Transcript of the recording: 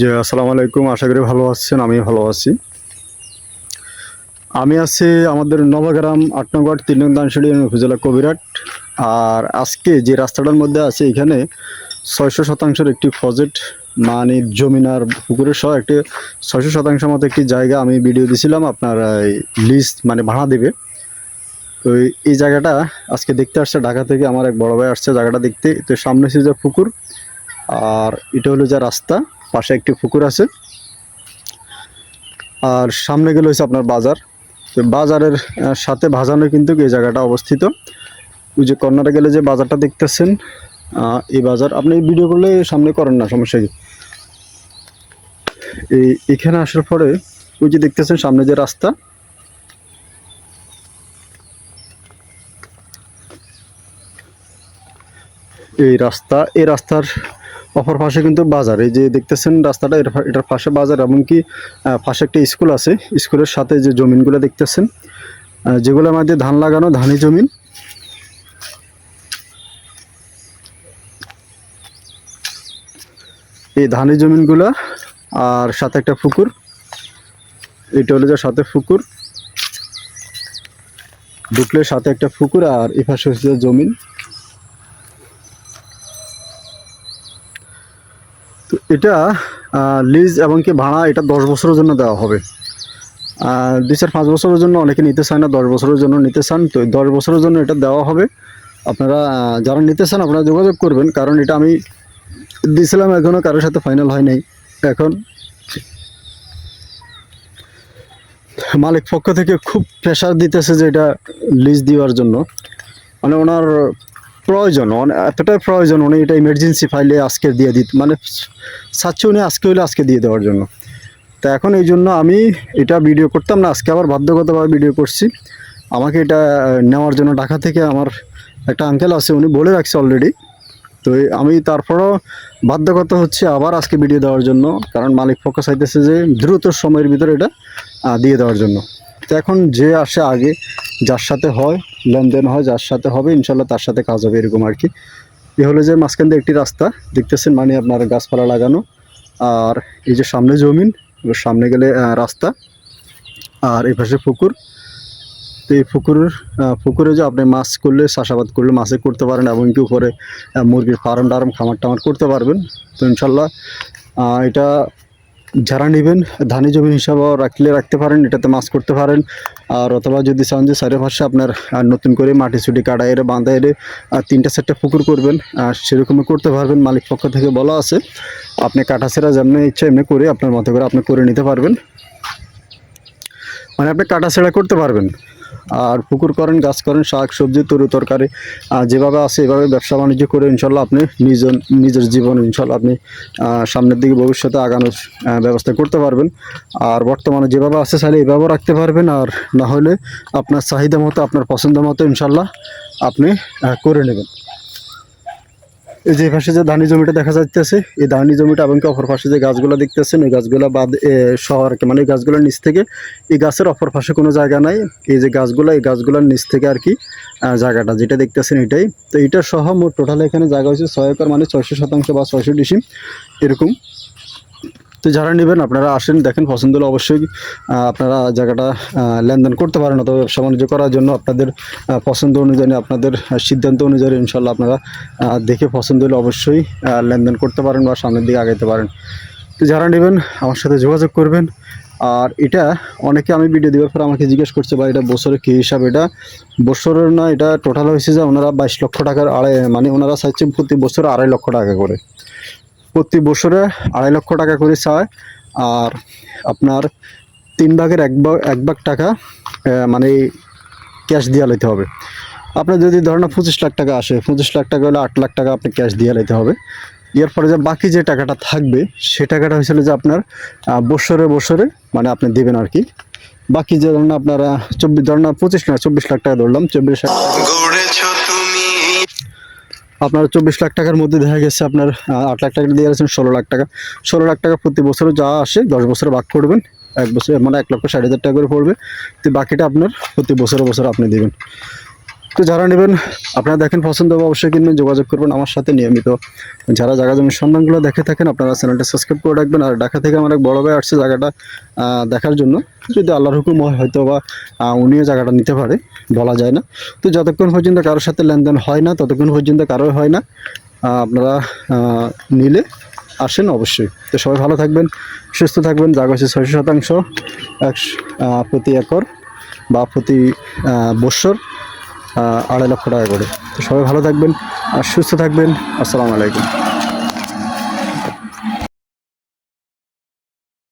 জি আসসালামু আলাইকুম, আশা করি ভালো আছেন আমি ভালো আছি। আমি আছি আমাদের নবগ্রাম আট নম্বর তিন নং উপজেলা কবিরাট আর আজকে যে রাস্তাটার মধ্যে আছে, এখানে ছয়শো শতাংশের একটি প্রজেক্ট মানে জমিনার পুকুরের সহ একটি ছয়শো শতাংশের মতো একটি জায়গা আমি ভিডিও দিছিলাম, আপনার লিস্ট মানে ভাড়া দেবে। তো এই- জায়গাটা আজকে দেখতে আসছে, ঢাকা থেকে আমার এক বড় ভাই আসছে জায়গাটা দেখতে। তো সামনে হচ্ছে যে পুকুর, আর এটা হলো যে রাস্তা। পাশে একটি পুকুর আছে। আর সামনে গেলে হচ্ছে আপনার বাজার। তো বাজারের সাথে ভাজানো কিন্তু এই জায়গাটা অবস্থিত। ওই যে কর্নারে গেলে যে বাজারটা দেখতেছেন এই বাজার। আপনি ভিডিও করলে সামনে করেন না, সমস্যা কি? এই, এখানে আসার পরে ওই যে দেখতেছেন সামনে যে রাস্তা। এই রাস্তা, এই রাস্তার অপর পাশে কিন্তু বাজার। এই যে দেখতেছেন রাস্তাটা এটার পাশে বাজার এমনকি পাশে একটা স্কুল আছে। স্কুলের সাথে যে জমিনগুলো দেখতেছেন যেগুলোর মধ্যে ধান লাগানো, ধানি জমিন। এই ধানি জমিনগুলা আর সাথে একটা পুকুর। এটা হলো যে সাথে পুকুর। ঢুকলে সাথে একটা পুকুর আর এ পাশে হচ্ছে জমিন। এটা লিজ এবং কি ভাড়া এটা দশ বছরের জন্য দেওয়া হবে। দুই চার পাঁচ বছরের জন্য অনেকে নিতে চায় না, দশ বছরের জন্য নিতে চান। তো দশ বছরের জন্য এটা দেওয়া হবে। আপনারা যারা নিতে চান আপনারা যোগাযোগ করবেন, কারণ এটা আমি দিয়েছিলাম এখনও কারোর সাথে ফাইনাল হয় নাই। এখন মালিক পক্ষ থেকে খুব প্রেশার দিতেছে যে এটা লিজ দেওয়ার জন্য। মানে ওনার প্রয়োজন এতটাই প্রয়োজন উনি এটা ইমার্জেন্সি ফাইলে আজকে দিয়ে দিত মানে চাচ্ছে উনি আজকে হলে আজকে দিয়ে দেওয়ার জন্য। তা এখন এই জন্য আমি এটা ভিডিও করতাম না, আজকে আবার বাধ্যগতভাবে ভিডিও করছি। আমাকে এটা নেওয়ার জন্য ঢাকা থেকে আমার একটা আঙ্কেল আছে, উনি বলে রাখছে অলরেডি তো আমি তারপরও বাধ্যগত হচ্ছে আবার আজকে ভিডিও দেওয়ার জন্য, কারণ মালিক পক্ষ চাইতেছে যে দ্রুত সময়ের ভিতরে এটা দিয়ে দেওয়ার জন্য। তো এখন যে আসে আগে যার সাথে হয় লেনদেন হয় যার সাথে হবে ইনশাল্লাহ তার সাথে কাজ হবে এরকম আর কি এ হলো যে মাঝখান দিয়ে একটি রাস্তা দেখতেছেন মানে আপনার গাছপালা লাগানো আর এই যে সামনে জমিন সামনে গেলে রাস্তা আর এই পাশে পুকুর। তো এই পুকুরের আহ, পুকুরে যে আপনি মাছ করলে চাষাবাদ করলে মাছে করতে পারেন এমনকি উপরে আহ, মুরগির ফার্ম টার্ম খামার টামার করতে পারবেন। তো ইনশাল্লাহ এটা যারা নেবেন, ধানি জমি হিসাবেও রাখলে রাখতে পারেন, এটাতে মাছ করতে পারেন। আর অথবা যদি চান যে সাড়ে চারিপাশে আপনার নতুন করে মাটি ছুটি কাটা এরে বাঁধা এরে আর তিনটা চারটা পুকুর করবেন, আর সেরকমই করতে পারবেন, মালিক পক্ষ থেকে বলা আছে। আপনি কাটা ছেঁড়া যেমনি ইচ্ছা এমনি করে আপনার মতো করে আপনি করে নিতে পারবেন। মানে আপনি কাটা ছেঁড়া করতে পারবেন। আর পুকুর করেন, গাছ করেন, শাক, সবজি, তরু তরকারি যেভাবে আছে এভাবে ব্যবসা বাণিজ্য করে ইনশাল্লাহ আপনি নিজের নিজের জীবন ইনশাল্লাহ আপনি সামনের দিকে ভবিষ্যতে আগানোর ব্যবস্থা করতে পারবেন। আর বর্তমানে যেভাবে আছে চাইলে এভাবেও রাখতে পারবেন, আর না হলে আপনার চাহিদা মতো, আপনার পছন্দ মতো ইনশাল্লাহ আপনি করে নেবেন। এই যে পাশে যে ধানি জমিটা দেখা যাচ্ছে এই ধানি জমিটা এবং অপর পাশে যে গাছগুলো দেখতেছেন, এই গাছগুলো বাদ সহ মানে এই গাছগুলোর নিচ থেকে, এই গাছের অপর পাশে কোনো জায়গা নাই। এই যে গাছগুলো, এই গাছগুলোর নিচ থেকে আর কি জায়গাটা যেটা দেখতেছেন এটাই। তো এটা সহ মোট টোটাল এখানে জায়গা হয়েছে ছয় একর মানে ছয়শো শতাংশ বা ছয়শো ডিসিম, এরকম। তো যারা নেবেন, আপনারা আসেন, দেখেন, পছন্দ হলে অবশ্যই আপনারা জায়গাটা লেনদেন করতে পারেন অথবা ব্যবসা বাণিজ্য করার জন্য আপনাদের পছন্দ অনুযায়ী, আপনাদের সিদ্ধান্ত অনুযায়ী ইনশাল্লাহ আপনারা দেখে পছন্দ হলে অবশ্যই লেনদেন করতে পারেন বা সামনের দিকে আগাইতে পারেন। তো যারা নেবেন, আমার সাথে যোগাযোগ করবেন। আর এটা অনেকে আমি ভিডিও দেওয়ার পর আমাকে জিজ্ঞেস করছে বা এটা বছরে কী হিসাব? এটা বছরের না, এটা টোটাল হয়েছে যে ওনারা বাইশ লক্ষ টাকার আড়াই মানে ওনারা চাইছেন প্রতি বছরে আড়াই লক্ষ টাকা করে। প্রতি বছরে আড়াই লক্ষ টাকা করে চায়। আর আপনার তিন ভাগের এক ভাগ এক ভাগ টাকা মানে ক্যাশ দিয়ে লইতে হবে। আপনার যদি ধরেন পঁচিশ লাখ টাকা আসে, পঁচিশ লাখ টাকা হলে আট লাখ টাকা আপনি ক্যাশ দিয়ে লইতে হবে। এরপরে যে বাকি যে টাকাটা থাকবে, সে টাকাটা হয়েছিল যে আপনার বছরে বছরে মানে আপনি দেবেন আর কি। বাকি যে ধরেন আপনারা চব্বিশ, ধরেন পঁচিশ না, চব্বিশ লাখ টাকা ধরলাম, চব্বিশ লাখ আপনার চব্বিশ লাখ টাকার মধ্যে দেখা গেছে আপনার আট লাখ টাকা দিয়ে গেছেন, ষোলো লাখ টাকা। ষোলো লাখ টাকা প্রতি বছরে যা আসে, দশ বছরে বাক করবেন, এক বছর মানে এক লক্ষ ষাট হাজার টাকা করে পড়বে। তো বাকিটা আপনার প্রতি বছরে বছর আপনি দেবেন। তো যারা নেবেন, আপনারা দেখেন পছন্দ হবে, অবশ্যই কিনবেন, যোগাযোগ করবেন আমার সাথে নিয়মিত। যারা জায়গা জমির সন্ধানগুলো দেখে থাকেন, আপনারা চ্যানেলটা সাবস্ক্রাইব করে রাখবেন। আর ঢাকা থেকে আমার এক বড় ভাই আসছে জায়গাটা দেখার জন্য। যদি আল্লাহর হুকুম হয়, হয়তো বা উনিও জায়গাটা নিতে পারে, বলা যায় না। তো যতক্ষণ পর্যন্ত কারোর সাথে লেনদেন হয় না, ততক্ষণ পর্যন্ত কারোর হয় না আপনারা নিলে আসেন অবশ্যই। তো সবাই ভালো থাকবেন, সুস্থ থাকবেন। জায়গা হচ্ছে ছয়শো শতাংশ এক প্রতি একর বা প্রতি বৎসর। আড়াই লক্ষ টাকা করে। তো সবাই ভালো থাকবেন আর সুস্থ থাকবেন। আসসালামু আলাইকুম।